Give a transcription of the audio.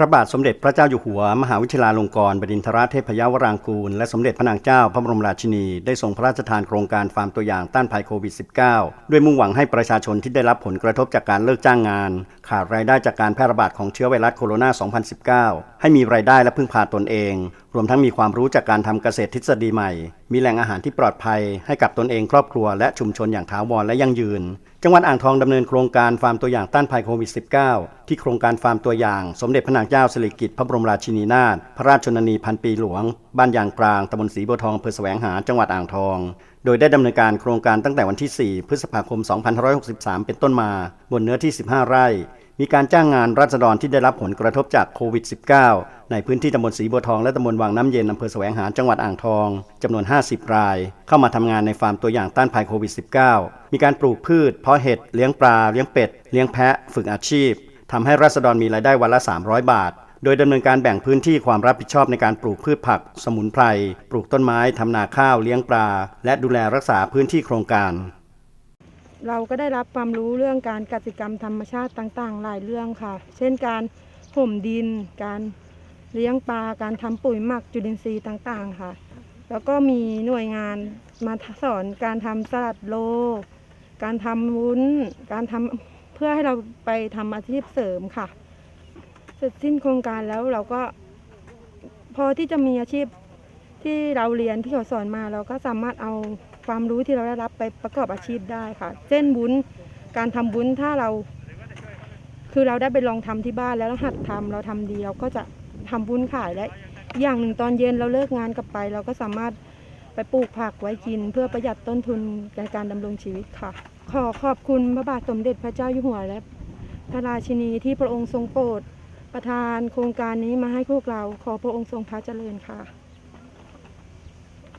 ระบาทสมเด็จพระเจ้าอยู่หัว มหาวิทยาลาลงกรณ์บดินทรเทพยวรางกูล และสมเด็จพระนางเจ้าพระบรมราชินี ได้ทรงพระราชทานโครงการฟาร์มตัวอย่างต้านภัยโควิด -19 ด้วยมุ่งหวังให้ประชาชนที่ได้รับผลกระทบจากการเลิกจ้างงาน ขาดรายได้จากการแพร่ระบาดของเชื้อไวรัสโคโรนา 2019 ให้มีรายได้และพึ่งพาตนเอง รวมทั้งมีความรู้จากการทำเกษตรทฤษฎีใหม่ มีแหล่งอาหารที่ปลอดภัย ให้กับตนเองครอบครัวและชุมชนอย่างถาวรและยั่งยืนจังหวัดอ่างทองดำเนินโครงการฟาร์มตัวอย่างต้านภัยโควิด -19 ที่โครงการฟาร์มตัวอย่าง สมเด็จพระนางเจ้าสิริกิติ์พระบรมราชินีนาถพระราชชนนีพันปีหลวง บ้านยางกลางตำบลศรีบัวทองอำเภอแสวงหาจังหวัดอ่างทอง โดยได้ดำเนินการโครงการตั้งแต่วันที่ 4 พฤษภาคม 2563 เป็นต้นมา บนเนื้อที่ 15 ไร่ มีการจ้างงานราษฎรที่ได้รับผลกระทบจากโควิด -19 ในพื้นที่ตำบลศรีบัวทองและตำบลวังน้ำเย็นอำเภอแสวงหาจังหวัดอ่างทองจำนวน 50 ราย เข้ามาทำงานในฟาร์มตัวอย่างต้านภัยโควิด -19 มีการปลูกพืช เพาะเห็ด เลี้ยงปลา เลี้ยงเป็ด เลี้ยงแพะ ฝึกอาชีพทำให้ราษฎรมีรายได้วันละ 300 บาท โดยดำเนินการแบ่งพื้นที่ความรับผิดชอบในการปลูกพืชผัก สมุนไพร ปลูกต้นไม้ ทำนาข้าว เลี้ยงปลา และดูแลรักษาพื้นที่โครงการ เราก็ได้รับความรู้เรื่องการกสิกรรมธรรมชาติต่างๆ หลายเรื่องค่ะ เช่นการห่มดิน การเลี้ยงปลา การทำปุ๋ยหมักจุลินทรีย์ต่างๆ ค่ะ แล้วก็มีหน่วยงานมาสอนการทำสลัดโล การทำวุ้น การทำเพื่อให้เราไปทำอาชีพเสริมค่ะ เสร็จสิ้นโครงการแล้วเราก็ พอที่จะมีอาชีพที่เราเรียนที่เขาสอนมาเราก็สามารถเอา ความรู้ที่เราได้รับไปประกอบอาชีพได้ค่ะเช่นวุ้นการทำวุ้นถ้าเรา คือเราได้ไปลองทำที่บ้านแล้วเราหัดทำเราทำดีเราก็จะทำวุ้นขายและอย่างหนึ่งตอนเย็นเราเลิกงานกลับไป เราก็สามารถไปปลูกผักไว้กิน เพื่อประหยัดต้นทุนในการดำรงชีวิตค่ะ ขอขอบคุณพระบาทสมเด็จพระเจ้าอยู่หัวและพระราชินีที่พระองค์ทรงโปรดประทานโครงการนี้มาให้พวกเราขอพระองค์ทรงพระเจริญค่ะ